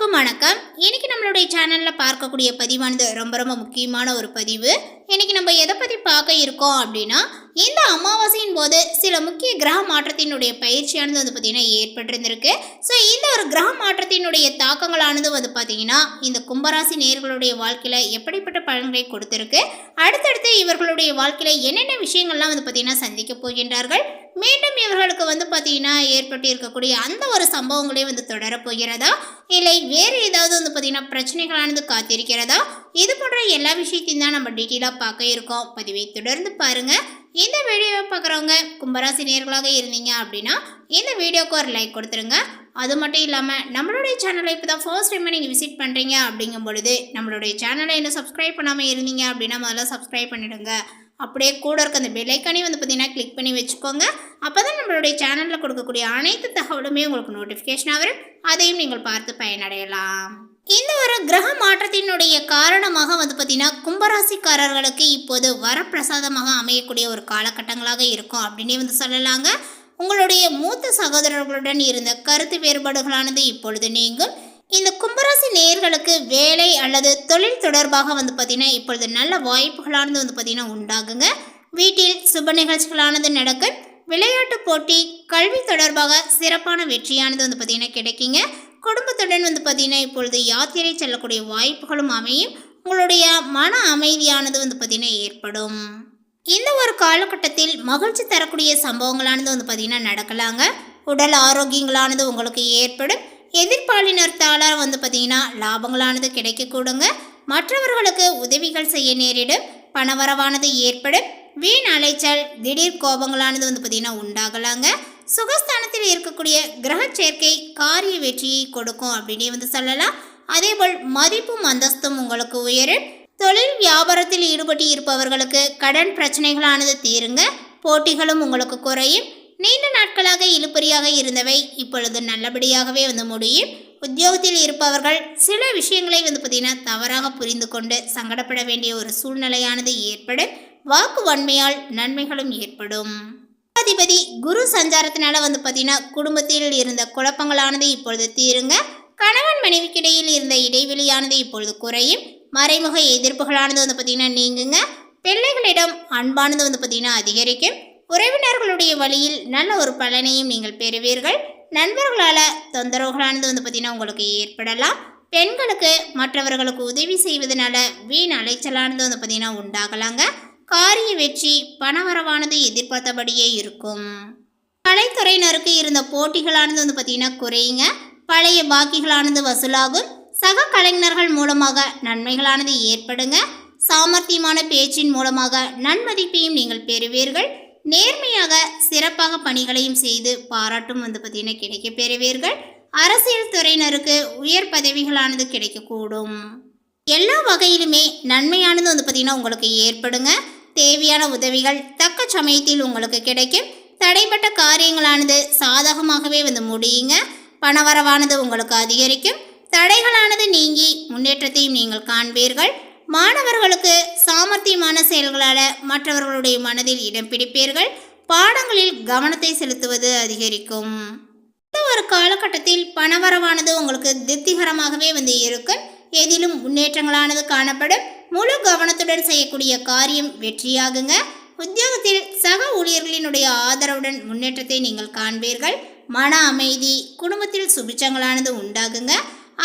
எல்லாருக்கும் வணக்கம். இன்னைக்கு நம்மளுடைய சேனல்ல பார்க்கக்கூடிய பதிவானது ரொம்ப ரொம்ப முக்கியமான ஒரு பதிவு. இன்னைக்கு நம்ம எதை பத்தி பார்க்க இருக்கோம் அப்படின்னா இந்த அமாவாசையின் போது சில முக்கிய கிரக மாற்றத்தினுடைய பயிற்சியானது வந்து பார்த்தீங்கன்னா ஏற்பட்டிருந்திருக்கு. ஸோ இந்த ஒரு கிரக மாற்றத்தினுடைய தாக்கங்களானது வந்து பார்த்தீங்கன்னா இந்த கும்பராசி நேர்களுடைய வாழ்க்கையில எப்படிப்பட்ட பலன்களை கொடுத்திருக்கு? அடுத்தடுத்து இவர்களுடைய வாழ்க்கையில என்னென்ன விஷயங்கள்லாம் வந்து பார்த்தீங்கன்னா சந்திக்க போகின்றார்கள்? மீண்டும் இவர்களுக்கு வந்து பார்த்தீங்கன்னா ஏற்பட்டு இருக்கக்கூடிய அந்த ஒரு சம்பவங்களே வந்து தொடரப்போகிறதா இல்லை வேறு ஏதாவது வந்து பார்த்தீங்கன்னா பிரச்சனைகளானது காத்திருக்கிறதா? இது போன்ற எல்லா விஷயத்தையும் தான் நம்ம டீட்டெயிலாக பார்க்க இருக்கோம். பதிவை தொடர்ந்து பாருங்கள் இந்த வீடியோவை பார்க்குறவங்க கும்பராசி நேர்களாக இருந்தீங்க அப்படின்னா இந்த வீடியோக்கு ஒரு லைக் கொடுத்துருங்க. அது மட்டும் இல்லாமல் நம்மளுடைய சேனலை இப்போ தான் ஃபர்ஸ்ட் டைம் நீங்கள் விசிட் பண்ணுறீங்க அப்படிங்கும் பொழுது நம்மளுடைய சேனலை இன்னும் சப்ஸ்கிரைப் பண்ணாமல் இருந்தீங்க அப்படின்னா முதல்ல சப்ஸ்கிரைப் பண்ணிடுங்க. அப்படியே கூட இருக்க அந்த பெல்லைக்கானே வந்து பார்த்தீங்கன்னா கிளிக் பண்ணி வச்சுக்கோங்க. அப்போ தான் நம்மளுடைய சேனலில் கொடுக்கக்கூடிய அனைத்து தகவலுமே உங்களுக்கு நோட்டிஃபிகேஷனாக வரும். அதையும் நீங்கள் பார்த்து பயனடையலாம். இந்த ஒரு கிரக மாற்றத்தினுடைய காரணமாக வந்து பார்த்தீங்கன்னா கும்பராசிக்காரர்களுக்கு இப்போது வரப்பிரசாதமாக அமையக்கூடிய ஒரு காலகட்டங்களாக இருக்கும் அப்படின்னே வந்து சொல்லலாங்க. உங்களுடைய மூத்த சகோதரர்களுடன் இருந்த கருத்து வேறுபாடுகளானது இப்பொழுது நீங்கும். இந்த கும்ப நேயர்களுக்கு வேலை அல்லது தொழில் தொடர்பாக வந்து பார்த்தீங்கன்னா இப்பொழுது நல்ல வாய்ப்புகளானது வந்து பார்த்தீங்கன்னா உண்டாகுங்க. வீட்டில் சுப நிகழ்ச்சிகளானது நடக்கும். விளையாட்டு போட்டி கல்வி தொடர்பாக சிறப்பான வெற்றியானது வந்து பார்த்தீங்கன்னா கிடைக்குங்க. குடும்பத்துடன் வந்து பார்த்தீங்கன்னா இப்பொழுது யாத்திரை செல்லக்கூடிய வாய்ப்புகளும் அமையும். உங்களுடைய மன அமைதியானது வந்து பார்த்தீங்கன்னா ஏற்படும். இந்த ஒரு காலகட்டத்தில் மகிழ்ச்சி தரக்கூடிய சம்பவங்களானது வந்து பார்த்தீங்கன்னா நடக்கலாங்க. உடல் ஆரோக்கியங்களானது உங்களுக்கு ஏற்படும். எதிர்பாலினத்தால் வந்து பார்த்திங்கன்னா லாபங்களானது கிடைக்கக்கூடுங்க. மற்றவர்களுக்கு உதவிகள் செய்ய நேரிடும். பணவரவானது ஏற்படும். வீண் அலைச்சல் திடீர் கோபங்களானது வந்து பார்த்திங்கன்னா உண்டாகலாங்க. சுகஸ்தானத்தில் இருக்கக்கூடிய கிரக சேர்க்கை காரிய வெற்றியை கொடுக்கும் அப்படின்னே வந்து சொல்லலாம். அதேபோல் மதிப்பும் அந்தஸ்தும் உங்களுக்கு உயரும். தொழில் வியாபாரத்தில் ஈடுபட்டு இருப்பவர்களுக்கு கடன் பிரச்சனைகளானது தீருங்க. போட்டிகளும் உங்களுக்கு குறையும். நீண்ட நாட்களாக இழுபறியாக இருந்தவை இப்பொழுது நல்லபடியாகவே வந்து முடியும். உத்தியோகத்தில் இருப்பவர்கள் சில விஷயங்களை வந்து பார்த்தீங்கன்னா தவறாக புரிந்து கொண்டு சங்கடப்பட வேண்டிய ஒரு சூழ்நிலையானது ஏற்படும். வாக்கு வன்மையால் நன்மைகளும் ஏற்படும். அதிபதி குரு சஞ்சாரத்தினால வந்து பார்த்தீங்கன்னா குடும்பத்தில் இருந்த குழப்பங்களானது இப்பொழுது தீருங்க. கணவன் மனைவிக்கிடையில் இருந்த இடைவெளியானது இப்பொழுது குறையும். மறைமுக எதிர்ப்புகளானது வந்து பார்த்தீங்கன்னா நீங்குங்க. பிள்ளைகளிடம் அன்பானது வந்து பார்த்தீங்கன்னா அதிகரிக்கும். உறவினர்களுடைய வழியில் நல்ல ஒரு பலனையும் நீங்கள் பெறுவீர்கள். நண்பர்களால் தொந்தரவுகளானது வந்து பார்த்தீங்கன்னா உங்களுக்கு ஏற்படலாம். பெண்களுக்கு மற்றவர்களுக்கு உதவி செய்வதனால வீண் அலைச்சலானது வந்து பார்த்தீங்கன்னா உண்டாகலாங்க. காரிய வெற்றி பணவரவானது எதிர்பார்த்தபடியே இருக்கும். கலைத்துறையினருக்கு இருந்த போட்டிகளானது வந்து பார்த்தீங்கன்னா குறையுங்க. பழைய பாக்கிகளானது வசூலாகும். சக கலைஞர்கள் மூலமாக நன்மைகளானது ஏற்படுங்க. சாமர்த்தியமான பேச்சின் மூலமாக நன்மதிப்பையும் நீங்கள் பெறுவீர்கள். நேர்மையாக சிறப்பாக பணிகளையும் செய்து பாராட்டும் வந்து பார்த்தீங்கன்னா கிடைக்க பெறுவீர்கள். அரசியல் துறையினருக்கு உயர் பதவிகளானது கிடைக்கக்கூடும். எல்லா வகையிலுமே நன்மையானது வந்து பார்த்தீங்கன்னா உங்களுக்கு ஏற்படுங்க. தேவையான உதவிகள் தக்க சமயத்தில் உங்களுக்கு கிடைக்கும். தடைப்பட்ட காரியங்களானது சாதகமாகவே வந்து முடியுங்க. பணவரவானது உங்களுக்கு அதிகரிக்கும். தடைகளானது நீங்கி முன்னேற்றத்தையும் நீங்கள் காண்பீர்கள். மாணவர்களுக்கு சாமர்த்தியமான செயல்களால் மற்றவர்களுடைய மனதில் இடம் பிடிப்பீர்கள். பாடங்களில் கவனத்தை செலுத்துவது அதிகரிக்கும். இந்த ஒரு காலகட்டத்தில் பணவரவானது உங்களுக்கு திருப்திகரமாகவே வந்து இருக்கும். எதிலும் முன்னேற்றங்களானது காணப்படும். முழு கவனத்துடன் செய்யக்கூடிய காரியம் வெற்றியாகுங்க. உத்தியோகத்தில் சக ஊழியர்களினுடைய ஆதரவுடன் முன்னேற்றத்தை நீங்கள் காண்பீர்கள். மன அமைதி குடும்பத்தில் சுபிச்சங்களானது உண்டாகுங்க.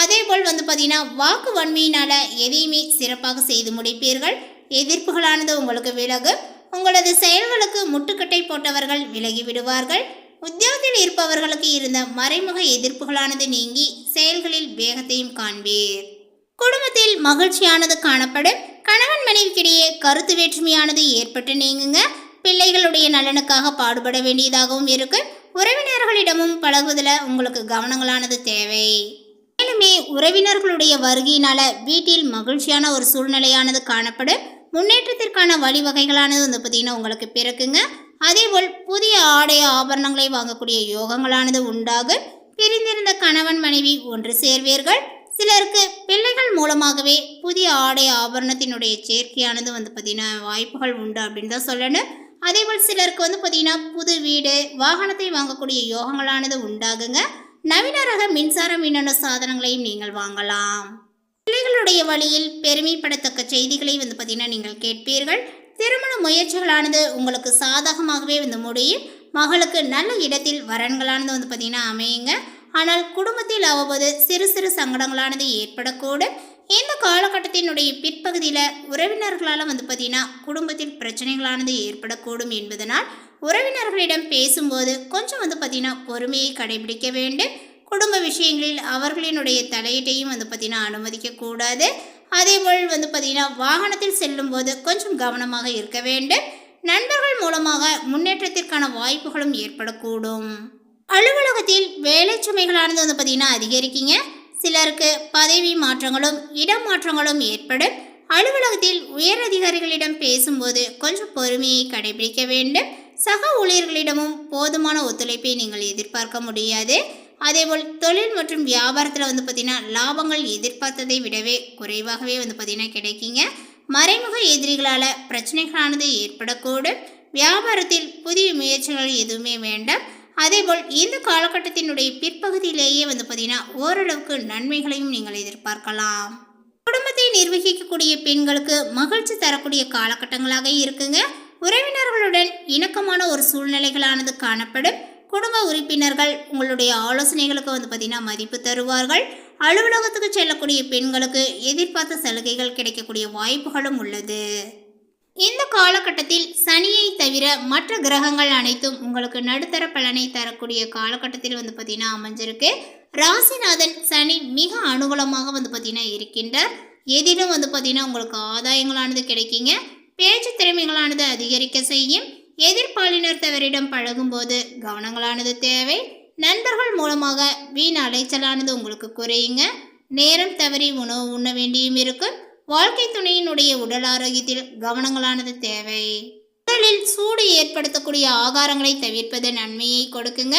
அதேபோல் வந்து பார்த்தீங்கன்னா வாக்கு வன்மையினால் எதையுமே சிறப்பாக செய்து முடிப்பீர்கள். எதிர்ப்புகளானது உங்களுக்கு விலகு. உங்களது செயல்களுக்கு முட்டுக்கட்டை போட்டவர்கள் விலகி விடுவார்கள். உத்தியோகத்தில் இருப்பவர்களுக்கு இருந்த மறைமுக எதிர்ப்புகளானது நீங்கி செயல்களில் வேகத்தையும் காண்பீர். குடும்பத்தில் மகிழ்ச்சியானது காணப்படும். கணவன் மனைவிக்கிடையே கருத்து வேற்றுமையானது ஏற்பட்டு நீங்குங்க. பிள்ளைகளுடைய நலனுக்காக பாடுபட வேண்டியதாகவும் இருக்கு. உறவினர்களிடமும் பழகுவதில் உங்களுக்கு கவனங்களானது தேவை. மேலுமே உறவினர்களுடைய வருகையினால வீட்டில் மகிழ்ச்சியான ஒரு சூழ்நிலையானது காணப்படும். முன்னேற்றத்திற்கான வழிவகைகளானது வந்து பார்த்தீங்கன்னா உங்களுக்கு பிறக்குங்க. அதேபோல் புதிய ஆடை ஆபரணங்களை வாங்கக்கூடிய யோகங்களானது உண்டாகும். பிரிந்திருந்த கணவன் மனைவி ஒன்று சேர்வீர்கள். சிலருக்கு பிள்ளைகள் மூலமாகவே புதிய ஆடை ஆபரணத்தினுடைய சேர்க்கையானது வந்து பார்த்தீங்கன்னா வாய்ப்புகள் உண்டு அப்படின்னு தான் சொல்லணும். அதேபோல் சிலருக்கு வந்து பார்த்தீங்கன்னா புது வீடு வாகனத்தை வாங்கக்கூடிய யோகங்களானது உண்டாகுங்க. நவீன ரக மின்சார மின்னணு சாதனங்களையும் நீங்கள் வாங்கலாம். பிள்ளைகளுடைய வழியில் பெருமைப்படத்தக்க செய்திகளை வந்து பார்த்தீங்கன்னா நீங்கள் கேட்பீர்கள். திருமண முயற்சிகளானது உங்களுக்கு சாதகமாகவே வந்து முடியும். மகளுக்கு நல்ல இடத்தில் வரன்களானது வந்து பார்த்தீங்கன்னா அமையுங்க. ஆனால் குடும்பத்தில் அவ்வப்போது சிறு சிறு சங்கடங்களானது ஏற்படக்கூடும். இந்த காலகட்டத்தினுடைய பிற்பகுதியில் உறவினர்களால் வந்து பார்த்தீங்கன்னா குடும்பத்தில் பிரச்சனைகளானது ஏற்படக்கூடும் என்பதனால் உறவினர்களிடம் பேசும்போது கொஞ்சம் வந்து பார்த்தீங்கன்னா பொறுமையை கடைபிடிக்க வேண்டும். குடும்ப விஷயங்களில் அவர்களினுடைய தலையீட்டையும் வந்து பார்த்தீங்கன்னா அனுமதிக்கக்கூடாது அதேபோல் வந்து பார்த்தீங்கன்னா வாகனத்தில் செல்லும்போது கொஞ்சம் கவனமாக இருக்க வேண்டும். நண்பர்கள் மூலமாக முன்னேற்றத்திற்கான வாய்ப்புகளும் ஏற்படக்கூடும். அலுவலகத்தில் வேலை சுமைகளானது வந்து பார்த்தீங்கன்னா அதிகரிக்குங்க. சிலருக்கு பதவி மாற்றங்களும் இடம் மாற்றங்களும் ஏற்படும். அலுவலகத்தில் உயர் அதிகாரிகளிடம் பேசும்போது கொஞ்சம் பொறுமையை கடைபிடிக்க வேண்டும். சக ஊழியர்களிடமும் போதுமான ஒத்துழைப்பை நீங்கள் எதிர்பார்க்க முடியாது. அதேபோல் தொழில் மற்றும் வியாபாரத்தில் வந்து பார்த்திங்கன்னா லாபங்கள் எதிர்பார்த்ததை விடவே குறைவாகவே வந்து பார்த்திங்கன்னா கிடைக்குங்க. மறைமுக எதிரிகளால் பிரச்சனைகளானது ஏற்படக்கூடும். வியாபாரத்தில் புதிய முயற்சிகள் எதுவுமே வேண்டாம். அதேபோல் இந்த காலகட்டத்தினுடைய பிற்பகுதியிலேயே வந்து பார்த்திங்கன்னா ஓரளவுக்கு நன்மைகளையும் நீங்கள் எதிர்பார்க்கலாம். குடும்பத்தை நிர்வகிக்கக்கூடிய பெண்களுக்கு மகிழ்ச்சி தரக்கூடிய காலகட்டங்களாக இருக்குங்க. உறவினர்களுடன் இணக்கமான ஒரு சூழ்நிலைகளானது காணப்படும். குடும்ப உறுப்பினர்கள் உங்களுடைய ஆலோசனைகளுக்கு வந்து பார்த்திங்கன்னா மதிப்பு தருவார்கள். அலுவலகத்துக்கு செல்லக்கூடிய பெண்களுக்கு எதிர்பார்த்த சலுகைகள் கிடைக்கக்கூடிய வாய்ப்புகளும் உள்ளது. இந்த காலகட்டத்தில் சனியை தவிர மற்ற கிரகங்கள் அனைத்தும் உங்களுக்கு நடுத்தர பலனை தரக்கூடிய காலகட்டத்தில் வந்து பார்த்திங்கன்னா அமைஞ்சிருக்கு. ராசிநாதன் சனி மிக அனுகூலமாக வந்து பார்த்திங்கன்னா இருக்கின்றார். எதிலும் வந்து பார்த்திங்கன்னா உங்களுக்கு ஆதாயங்களானது கிடைக்குங்க. பேச்சு திறமைகளானது அதிகரிக்க செய்யும். எதிர்பாலினத்தவரிடம் பழகும்போது கவனங்களானது தேவை. நண்பர்கள் மூலமாக வீண் அலைச்சலானது உங்களுக்கு குறையுங்க. நேரம் தவறி உணவு உண்ண வேண்டியும் இருக்கும். வாழ்க்கை துணையினுடைய உடல் ஆரோக்கியத்தில் கவனங்களானது தேவை. உடலில் சூடு ஏற்படுத்தக்கூடிய ஆகாரங்களை தவிர்ப்பது நன்மையை கொடுக்குங்க.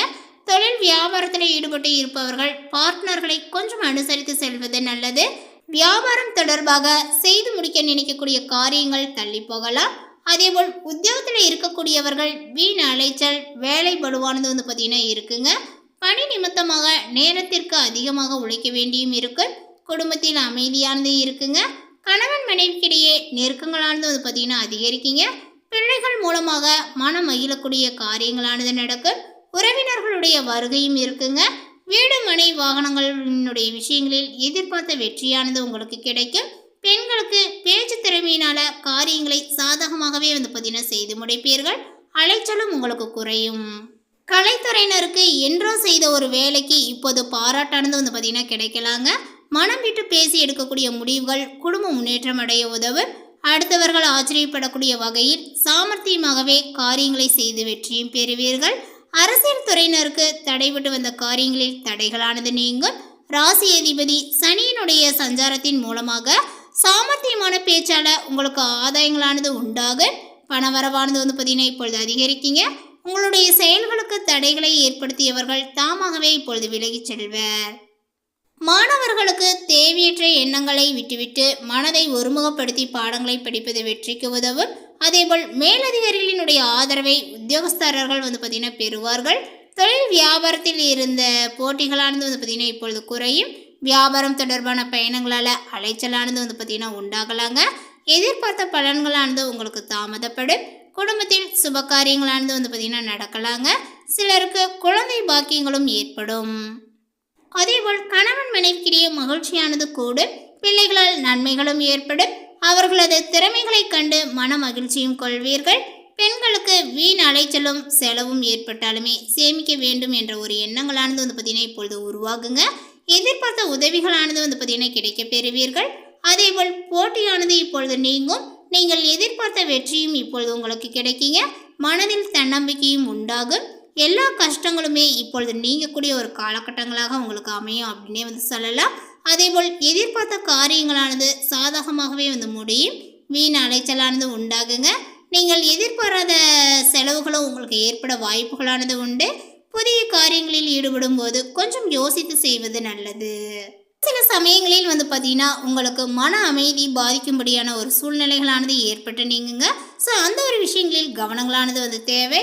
தொழில் வியாபாரத்தில் ஈடுபட்டு இருப்பவர்கள் பார்ட்னர்களை கொஞ்சம் அனுசரித்து செல்வது நல்லது. வியாபாரம் தொடர்பாக செய்து முடிக்க நினைக்கக்கூடிய காரியங்கள் தள்ளி போகலாம். அதேபோல் உத்தியோகத்தில் இருக்கக்கூடியவர்கள் வீண் அலைச்சல் வேலை படுவானது வந்து பார்த்திங்கன்னா இருக்குங்க. பணி நிமித்தமாக நேரத்திற்கு அதிகமாக உழைக்க வேண்டியும் இருக்குது குடும்பத்தில் அமைதியானது இருக்குங்க. கணவன் மனைவிக்கிடையே நெருக்கங்களானது வந்து பார்த்தீங்கன்னா அதிகரிக்கீங்க. பிள்ளைகள் மூலமாக மனம் மகிழக்கூடிய காரியங்களானது நடக்கும் உறவினர்களுடைய வருகையும் இருக்குங்க. வீடு மனை வாகனங்களினுடைய விஷயங்களில் எதிர்பார்த்த வெற்றியானது உங்களுக்கு கிடைக்கும். பெண்களுக்கு பேச்சு திறமையினால காரியங்களை சாதகமாகவே வந்து பார்த்தீங்கன்னா செய்து முடிப்பீர்கள். அலைச்சலும் உங்களுக்கு குறையும். கலைத்துறையினருக்கு என்றோ செய்த ஒரு வேலைக்கு இப்போது பாராட்டானது வந்து பார்த்தீங்கன்னா கிடைக்கலாங்க. மனம் விட்டு பேசி எடுக்கக்கூடிய முடிவுகள் குடும்ப முன்னேற்றம் அடைய உதவும். அடுத்தவர்கள் ஆச்சரியப்படக்கூடிய வகையில் சாமர்த்தியமாகவே காரியங்களை செய்து வெற்றியும் பெறுவீர்கள். அரசியல் துறையினருக்கு தடைபட்டு வந்த காரியங்களில் தடைகளானது நீங்கும். ராசி அதிபதி சனியினுடைய சஞ்சாரத்தின் மூலமாக சாமர்த்தியமான பேச்சால உங்களுக்கு ஆதாயங்களானது உண்டாகும். பணவரவானது வந்து பார்த்தீங்கன்னா இப்பொழுது அதிகரிக்கீங்க. உங்களுடைய செயல்களுக்கு தடைகளை ஏற்படுத்தியவர்கள் தாமாகவே இப்பொழுது விலகிச் செல்வர். மாணவர்களுக்கு தேவையற்ற எண்ணங்களை விட்டுவிட்டு மனதை ஒருமுகப்படுத்தி பாடங்களை படிப்பது வெற்றிக்கு உதவும். அதேபோல் மேலதிகாரிகளினுடைய ஆதரவை உத்தியோகஸ்தரர்கள் வந்து பார்த்திங்கன்னா பெறுவார்கள். தொழில் வியாபாரத்தில் இருந்த போட்டிகளானது வந்து பார்த்திங்கன்னா இப்பொழுது குறையும். வியாபாரம் தொடர்பான பயணங்களால் அலைச்சலானது வந்து பார்த்திங்கன்னா உண்டாகலாங்க. எதிர்பார்த்த பலன்களானது உங்களுக்கு தாமதப்படும். குடும்பத்தில் சுப காரியங்களானது வந்து பார்த்திங்கன்னா நடக்கலாங்க. சிலருக்கு குழந்தை பாக்கியங்களும் ஏற்படும். அதேபோல் கணவன் மனைவிக்கிடையே மகிழ்ச்சியானது கூடும். பிள்ளைகளால் நன்மைகளும் ஏற்படும். அவர்களது திறமைகளைக் கண்டு மன மகிழ்ச்சியும் கொள்வீர்கள். பெண்களுக்கு வீண் அலைச்சலும் செலவும் ஏற்பட்டாலுமே சேமிக்க வேண்டும் என்ற ஒரு எண்ணங்களானது வந்து பார்த்தீங்கன்னா இப்பொழுது உருவாகுங்க. எதிர்பார்த்த உதவிகளானது வந்து பார்த்தீங்கன்னா கிடைக்க பெறுவீர்கள். அதேபோல் போட்டியானது இப்பொழுது நீங்கும். நீங்கள் எதிர்பார்த்த வெற்றியும் இப்பொழுது உங்களுக்கு கிடைக்குங்க. மனதில் தன்னம்பிக்கையும் உண்டாகும். எல்லா கஷ்டங்களுமே இப்பொழுது நீங்கக்கூடிய ஒரு காலகட்டங்களாக உங்களுக்கு அமையும் அப்படின்னே வந்து சொல்லலாம். அதேபோல் எதிர்பார்த்த காரியங்களானது சாதகமாகவே வந்து முடியும். வீண் அலைச்சலானது உண்டாகுங்க. நீங்கள் எதிர்பாராத செலவுகளும் உங்களுக்கு ஏற்பட வாய்ப்புகளானது உண்டு. புதிய காரியங்களில் ஈடுபடும் போது கொஞ்சம் யோசித்து செய்வது நல்லது. சில சமயங்களில் வந்து பார்த்தீங்கன்னா உங்களுக்கு மன அமைதி பாதிக்கும்படியான ஒரு சூழ்நிலைகளானது ஏற்பட்டு நீங்குங்க. ஸோ அந்த ஒரு விஷயங்களில் கவனங்களானது வந்து தேவை.